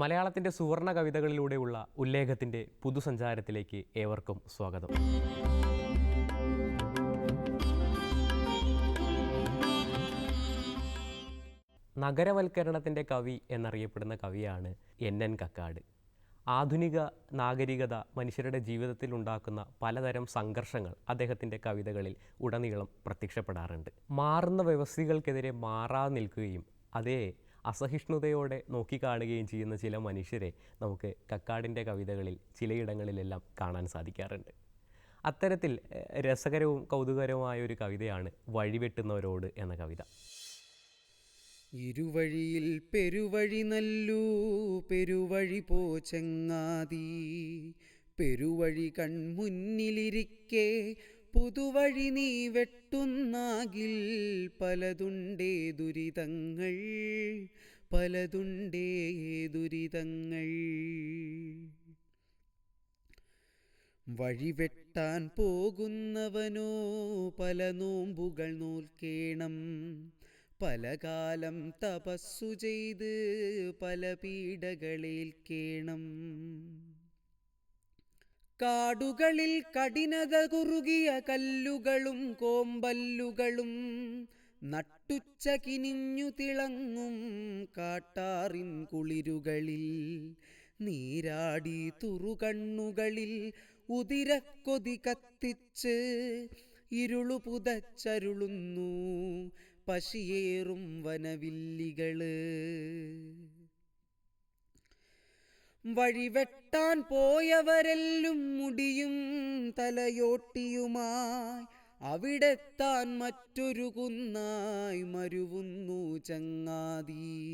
മലയാളത്തിന്റെ സുവർണ കവിതകളിലൂടെയുള്ള ഉല്ലേഖത്തിന്റെ പുതുസഞ്ചാരത്തിലേക്ക് ഏവർക്കും സ്വാഗതം. നഗരവൽക്കരണത്തിന്റെ കവി എന്നറിയപ്പെടുന്ന കവിയാണ് എൻ എൻ കക്കാട്. ആധുനിക നാഗരികത മനുഷ്യരുടെ ജീവിതത്തിൽ ഉണ്ടാക്കുന്ന പലതരം സംഘർഷങ്ങൾ അദ്ദേഹത്തിന്റെ കവിതകളിൽ ഉടനീളം പ്രത്യക്ഷപ്പെടാറുണ്ട്. മാറുന്ന വ്യവസ്ഥകൾക്കെതിരെ മാറാതെ നിൽക്കുകയും അതേ അസഹിഷ്ണുതയോടെ നോക്കിക്കാണുകയും ചെയ്യുന്ന ചില മനുഷ്യരെ നമുക്ക് കക്കാടിന്റെ കവിതകളിൽ ചിലയിടങ്ങളിലെല്ലാം കാണാൻ സാധിക്കാറുണ്ട്. അത്തരത്തിൽ രസകരവും കൗതുകരവുമായ ഒരു കവിതയാണ് വഴിവെട്ടുന്നവരോട് എന്ന കവിത. ഇരുവഴിയിൽ പെരുവഴി നല്ലു പെരുവഴി പോ ചങ്ങാതി പെരുവഴി കൺമുന്നിലിരിക്കെ പുതുവഴി നീ വെട്ടുന്നാകിൽ പലതുണ്ടേ ദുരിതങ്ങൾ പലതുണ്ടേ ദുരിതങ്ങൾ. വഴിവെട്ടാൻ പോകുന്നവനോ പല നോമ്പുകൾ നോൽക്കേണം പല കാലം തപസ്സു ചെയ്ത് പല പീഡകളേൽക്കേണം. കാടുകളിൽ കഠിനത കുറുകിയ കല്ലുകളും കോമ്പല്ലുകളും നട്ടുച്ച കിനിഞ്ഞു തിളങ്ങും കാട്ടാറിൻ കുളിരുകളിൽ. നീരാടി തുറുകണ്ണുകളിൽ ഉതിരക്കൊതി കത്തിച്ച് ഇരുളു പുതച്ചരുളുന്നു പശിയേറും വനവില്ലികൾ. വഴിവെട്ടാൻ പോയവരെല്ലും മുടിയും തലയോട്ടിയുമായി. അവിടെത്താൻ മറ്റൊരു കുന്നായി മരുവുന്നു ചങ്ങാതി.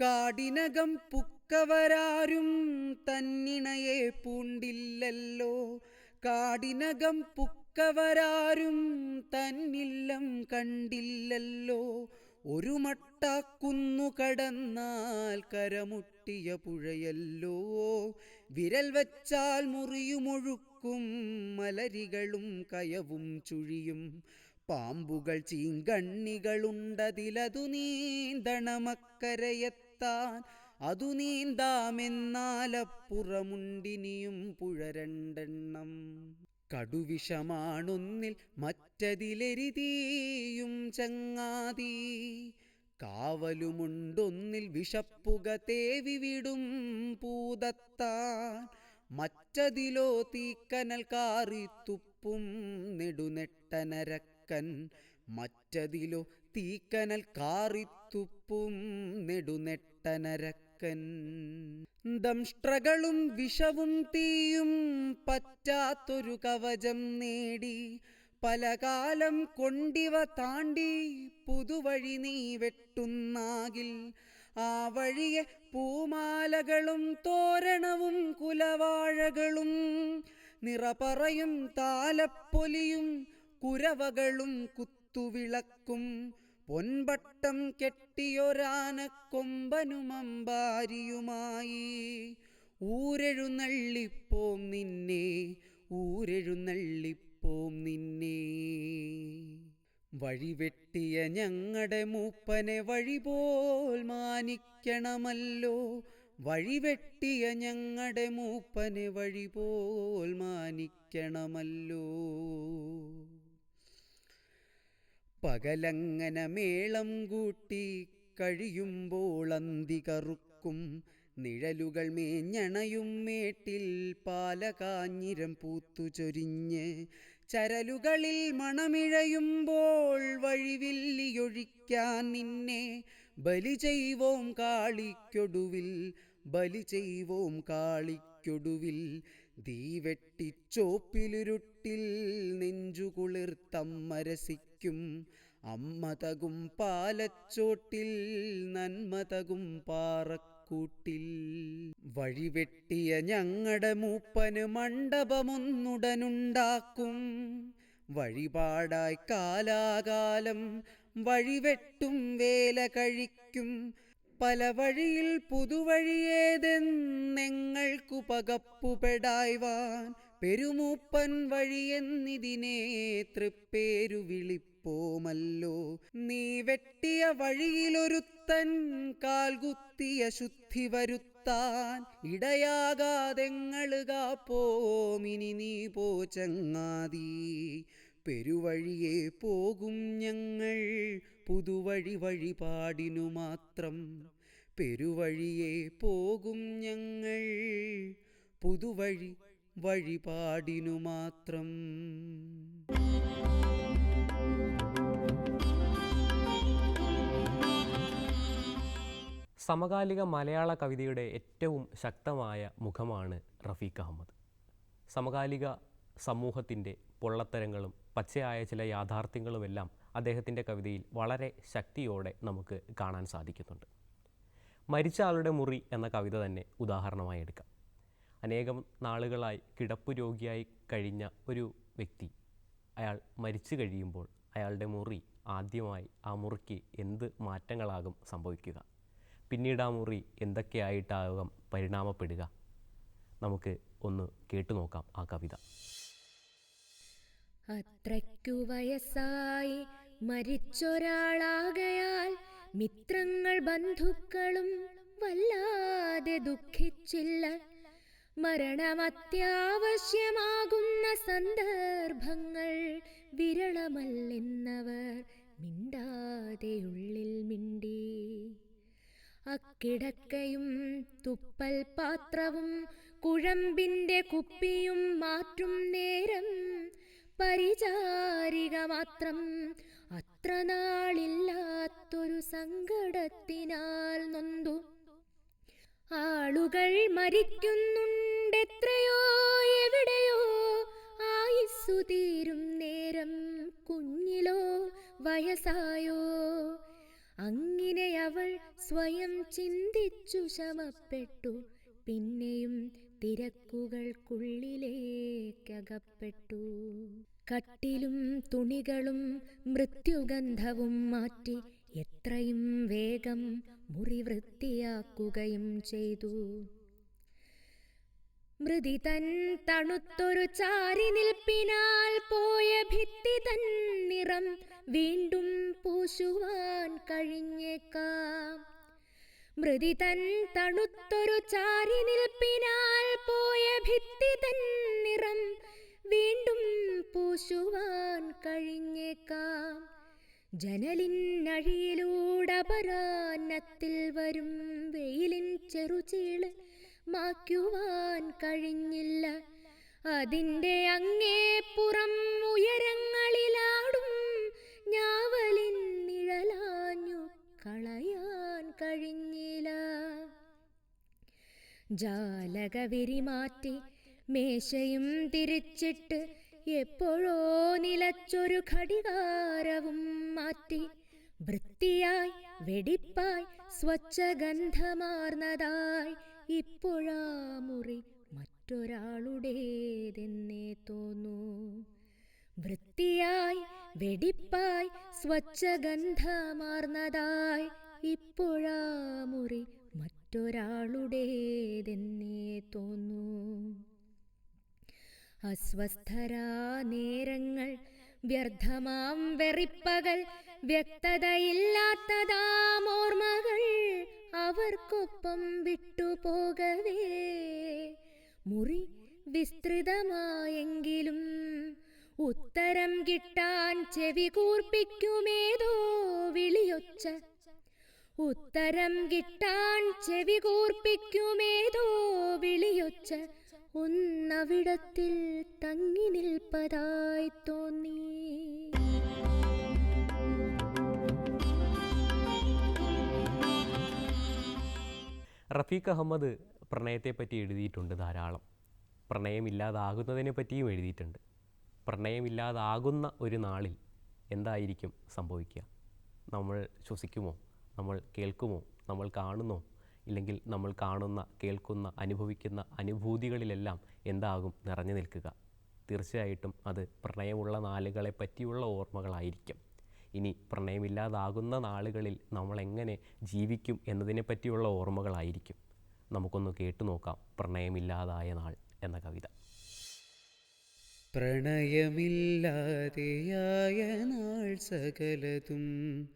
കാടിനകം പുക്കവരാരും തന്നിണയെ പൂണ്ടില്ലല്ലോ. കാടിനകം പുക്കവരാരും തന്നില്ലം കണ്ടില്ലല്ലോ. ഒരു മട്ടാക്കുന്നു കടന്നാൽ കരമുട്ടിയ പുഴയല്ലോ. വിരൽ വച്ചാൽ മുറിയുമൊഴുക്കും മലരികളും കയവും ചുഴിയും. പാമ്പുകൾ ചീങ്കണ്ണികളുണ്ടതിലതു നീന്തണമക്കരയെത്താൻ. അതു നീന്താമെന്നാലപ്പുറമുണ്ടിനിയും പുഴ രണ്ടെണ്ണം. കടുവിഷമാണൊന്നിൽ മറ്റതിലെരിതീയും ചങ്ങാതി. കാവലുമുണ്ടൊന്നിൽ വിഷപ്പുക തേവിടും വിടും പൂതത്താൻ. മറ്റതിലോ തീക്കനൽ കാറിത്തുപ്പും നെടുനെട്ടനരക്കൻ. മറ്റതിലോ തീക്കനൽ കാറിത്തുപ്പും നെടുനെട്ടനരക്കൻ. ദംഷ്ട്രകളും വിഷവും തീയും പറ്റാത്തൊരു കവചം നേടി. പലകാലം കൊണ്ടിവ താണ്ടി പുതുവഴി നീ വെട്ടുന്നാകിൽ. ആ വഴിയെ പൂമാലകളും തോരണവും കുലവാഴകളും നിറപറയും താലപ്പൊലിയും കുരവകളും കുത്തുവിളക്കും. പൊൻപട്ടം കെട്ടിയൊരാനക്കൊമ്പനുമമ്പാരിയുമായി ഊരെഴുന്നള്ളിപ്പോം നിന്നെ ഊരെഴുന്നള്ളിപ്പോം നിന്നെ. വഴിവെട്ടിയ ഞങ്ങളുടെ മൂപ്പനെ വഴിപോൽ മാനിക്കണമല്ലോ. വഴിവെട്ടിയ ഞങ്ങളുടെ മൂപ്പനെ വഴിപോൽ മാനിക്കണമല്ലോ. പകലങ്ങനെ മേളം കൂട്ടി കഴിയുമ്പോൾ അന്തി കറുക്കും. നിഴലുകൾ മേഞ്ഞണയും മേട്ടിൽ പാലകാഞ്ഞിരം പൂത്തു ചൊരിഞ്ഞ് ചരലുകളിൽ മണമിഴയുമ്പോൾ വഴിവില്ലിയൊഴിക്കാൻ നിന്നെ ബലി ചെയ്വോം കാളിക്കൊടുവിൽ ബലി ചെയ്വോം കാളിക്കൊടുവിൽ. ദീവെട്ടിച്ചോപ്പിലുരുട്ടിൽ നെഞ്ചുകുളിർത്തമ്മരസിക്കും അമ്മതകും പാലച്ചോട്ടിൽ നന്മതകും പാറക്കൂട്ടിൽ. വഴിവെട്ടിയ ഞങ്ങളുടെ മൂപ്പന് മണ്ഡപമൊന്നുടനുണ്ടാക്കും. വഴിപാടായി കാലാകാലം വഴിവെട്ടും വേല കഴിക്കും. പല വഴിയിൽ പുതുവഴിയേതെന്നെങ്ങൾക്കു പകപ്പുപെടായ്വാൻ പെരുമൂപ്പൻ വഴിയെന്നിതിനെ തൃപ്പേരു വിളിപ്പോമല്ലോ നീ വെട്ടിയ വഴിയിലൊരുത്തൻ കാൽകുത്തിയ ശുദ്ധി വരുത്താൻ ഇടയാകാതെങ്ങളുക പോമിനി നീ പോ ചങ്ങാതി. പെരുവഴിയെ പോകും ഞങ്ങൾ. പുതുവഴി വഴിപാടിനു മാത്രം പെരുവഴിയെ പോകും ഞങ്ങൾ. പുതുവഴി വഴിപാടിനു മാത്രം. സമകാലിക മലയാള കവിതയുടെ ഏറ്റവും ശക്തമായ മുഖമാണ് റഫീഖ് അഹമ്മദ്. സമകാലിക സമൂഹത്തിന്റെ പൊള്ളത്തരങ്ങളും പച്ചയായ ചില യാഥാർത്ഥ്യങ്ങളുമെല്ലാം അദ്ദേഹത്തിന്റെ കവിതയിൽ വളരെ ശക്തിയോടെ നമുക്ക് കാണാൻ സാധിക്കുന്നുണ്ട്. മരിച്ച ആളുടെ മുറി എന്ന കവിത തന്നെ ഉദാഹരണമായി എടുക്കാം. അനേകം നാളുകളായി കിടപ്പ് രോഗിയായി കഴിഞ്ഞ ഒരു വ്യക്തി അയാൾ മരിച്ചു കഴിയുമ്പോൾ അയാളുടെ മുറി ആദ്യമായി ആ മുറിക്ക് എന്ത് മാറ്റങ്ങളാകും സംഭവിക്കുക? പിന്നീട് ആ മുറി എന്തൊക്കെയായിട്ടാകും പരിണാമപ്പെടുക? നമുക്ക് ഒന്ന് കേട്ടു നോക്കാം ആ കവിത. അത്രയ്ക്കു വയസ്സായി മരിച്ചൊരാളാകയാൽ മിത്രങ്ങൾ ബന്ധുക്കളും വല്ലാതെ ദുഃഖിച്ചില്ല. മരണമത്യാവശ്യമാകുന്ന സന്ദർഭങ്ങൾ വിരളമല്ലെന്നവർ മിണ്ടാതെ ഉള്ളിൽ മിണ്ടി. അക്കിടക്കയും തുപ്പൽ പാത്രവും കുഴമ്പിന്റെ കുപ്പിയും മാറ്റും നേരം പരിചാരിക മാത്രം അത്ര നാളില്ലാത്തൊരു സങ്കടത്തിനാൽ നൊന്തു. ആളുകൾ മരിക്കുന്നുണ്ടെത്രയോ എവിടെയോ ആയുസ്സു തീരും നേരം കുഞ്ഞിലോ വയസ്സായോ അങ്ങനെ അവൾ സ്വയം ചിന്തിച്ചു ശമപ്പെട്ടു പിന്നെയും തിരക്കുകൾക്കുള്ളിലേക്കകപ്പെട്ടു. കട്ടിലും തുണികളും മൃത്യുഗന്ധവും മാറ്റി എത്രയും വേഗം മുറി വൃത്തിയാക്കുകയും ചെയ്തു. മൃതി തൻ തണുത്തൊരു ചാരി നിൽപ്പിനാൽ പോയ ഭിത്തി തൻ നിറം വീണ്ടും പൂശുവാൻ കഴിഞ്ഞേക്കാം. മൃതി തൻ തണുത്തൊരു ചാരി നിൽപ്പിനാൽ പോയ ഭിത്തി തൻ നിറം വീണ്ടും പൂശുവാൻ കഴിഞ്ഞേക്കാം. ജനലിനഴിയിലൂടപരാന്നത്തിൽ വരും വെയിലിൻ ചെറുചീൾ മാക്കുവാൻ കഴിഞ്ഞില്ല. അതിന്റെ അങ്ങേപ്പുറം ഉയരങ്ങളിലാടും കളയാൻ കഴിഞ്ഞില്ല. ജാലകവിരി മാറ്റി മേശയും തിരിച്ചിട്ട് എപ്പോഴോ നിലച്ചൊരു ഘടികാരവും മാറ്റി വൃത്തിയായി വെടിപ്പായി സ്വച്ഛഗന്ധമാർന്നതായി ഇപ്പോഴാ മുറി മറ്റൊരാളുടേതെന്നേ തോന്നൂ. വൃത്തിയായി വെടിപ്പായി സ്വച്ഛഗന്ധമാർന്നതായി. ഇപ്പോഴാ മുറി മറ്റൊരാളുടേതെന്നേ തോന്നൂ. അസ്വസ്ഥരാ നേരങ്ങൾ വ്യർത്ഥമാം വെറിപ്പകൾ വ്യക്തതയില്ലാത്തതാം ഓർമ്മകൾ അവർക്കൊപ്പം വിട്ടുപോകവേ. മുറി വിസ്തൃതമായെങ്കിലും ഉത്തരം കിട്ടാൻ ചെവി കൂർപ്പിക്കുമേതോ വിളിയൊച്ച. ഉത്തരം കിട്ടാൻ ചെവി കൂർപ്പിക്കുമേതോ വിളിയൊച്ച. ഒന്നവിടത്തിൽ തങ്ങി നിൽപ്പതായി തോന്നി. റഫീഖ് അഹമ്മദ് പ്രണയത്തെപ്പറ്റി എഴുതിയിട്ടുണ്ട് ധാരാളം. പ്രണയമില്ലാതാകുന്നതിനെ പറ്റിയും എഴുതിയിട്ടുണ്ട്. പ്രണയമില്ലാതാകുന്ന ഒരു നാളിൽ എന്തായിരിക്കും സംഭവിക്കുക? നമ്മൾ ശ്വസിക്കുമോ? നമ്മൾ കേൾക്കുമോ? നമ്മൾ കാണുന്നോ? ഇല്ലെങ്കിൽ നമ്മൾ കാണുന്ന കേൾക്കുന്ന അനുഭവിക്കുന്ന അനുഭൂതികളിലെല്ലാം എന്താകും നിറഞ്ഞു നിൽക്കുക? തീർച്ചയായിട്ടും അത് പ്രണയമുള്ള നാളുകളെ പറ്റിയുള്ള ഓർമ്മകളായിരിക്കും. ഇനി പ്രണയമില്ലാതാകുന്ന നാളുകളിൽ നമ്മളെങ്ങനെ ജീവിക്കും എന്നതിനെ പറ്റിയുള്ള ഓർമ്മകളായിരിക്കും. നമുക്കൊന്ന് കേട്ടു നോക്കാം പ്രണയമില്ലാതായ നാൾ എന്ന കവിത. പ്രണയമില്ലാതെയായ നാൾ സകലതും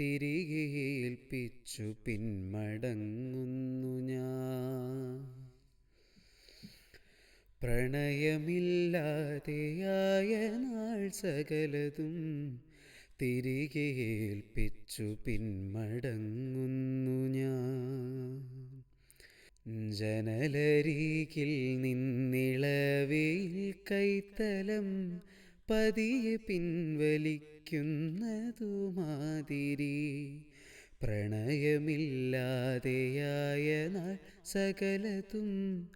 തിരികെ ഏൽപ്പിച്ചു പിന്മടങ്ങുന്നു ഞാൻ. പ്രണയമില്ലാതെയായ നാൾ സകലതും തിരികെ ഏൽപ്പിച്ചു പിന്മടങ്ങുന്നു ഞാൻ. ജനലരികിൽ നിന്നിളവിൽ കൈത്തലം പതിയെ പിൻവലിക്കുന്നതുമാതിരി. പ്രണയമില്ലാതെയായ നാൾ സകലതും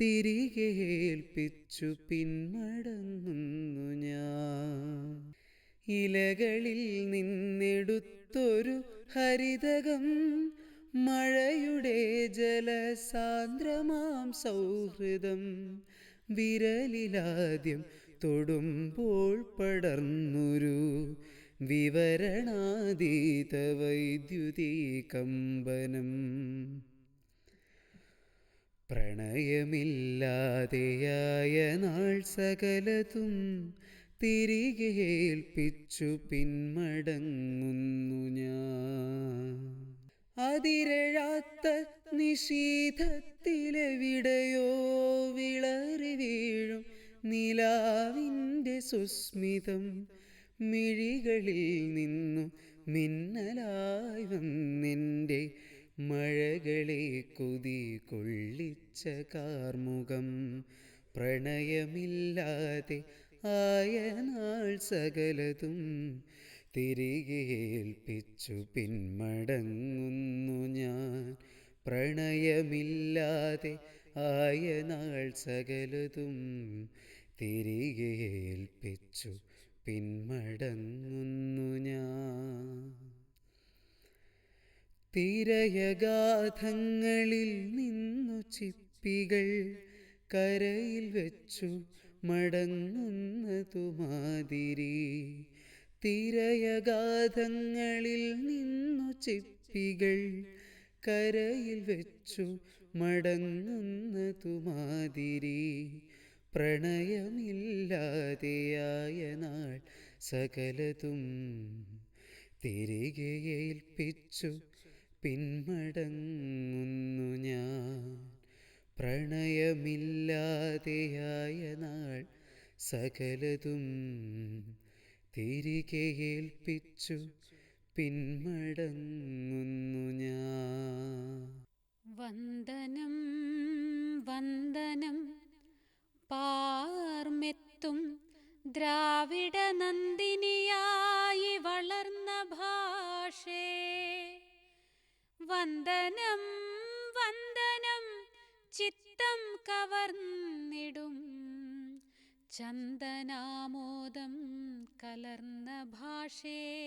തിരികെ ഏൽപ്പിച്ചു പിന്മടങ്ങുന്നു ഞാൻ. ഇലകളിൽ നിന്നെടുത്തൊരു ഹരിതകം മഴയുടെ ജലസാന്ദ്രമാം സൗഹൃദം വിരലിലാദ്യം തൊടുമ്പോൾ പടർന്നൊരു വിവരണാതീത വൈദ്യുതി കമ്പനം പ്രണയമില്ലാതെയായ നാൾ സകലതും തിരികെ ഏൽപ്പിച്ചു പിന്മടങ്ങുന്നു ഞാൻ. അതിരഴാത്ത നിഷീധത്തിലെവിടെയോ വിളറി വീഴും നിലാവിന്റെ സുസ്മിതം. മിഴികളിൽ നിന്നു മിന്നലായി വന്നെന്റെ മഴകളെ കൊതി കൊള്ളിച്ച കാർമുഖം പ്രണയമില്ലാതെ ആയ നാൾ സകലതും തിരികെ ഏൽപ്പിച്ചു പിന്മടങ്ങുന്നു ഞാൻ. പ്രണയമില്ലാതെ ആയ നാൾ സകലതും തിരികെ ഏൽപ്പിച്ചു പിന്മടങ്ങുന്നു ഞാൻ. തിരയഗാഥങ്ങളിൽ നിന്നു ചിപ്പികൾ കരയിൽ വെച്ചു മടങ്ങുന്നതു മാതിരി തിരയഗാധങ്ങളിൽ നിന്നു ചിപ്പികൾ കരയിൽ വെച്ചു മടങ്ങുന്നതുമാതിരി പ്രണയമില്ലാതെയായ നാൾ സകലതും തിരികെ ഏൽപ്പിച്ചു പിന്മടങ്ങുന്നു ഞാൻ. പ്രണയമില്ലാതെയായ നാൾ സകലതും തിരികെ ഏൽപ്പിച്ചു പിന്മടങ്ങുന്നു ഞാൻ. വന്ദനം വന്ദനം പാർമെത്തും ദ്രാവിഡ നന്ദിനിയായി വളർന്ന ഭാഷേ. വന്ദനം വന്ദനം ചിത്തം കവർന്നിടും ചന്ദനാമോദം കലർന്ന ഭാഷേ.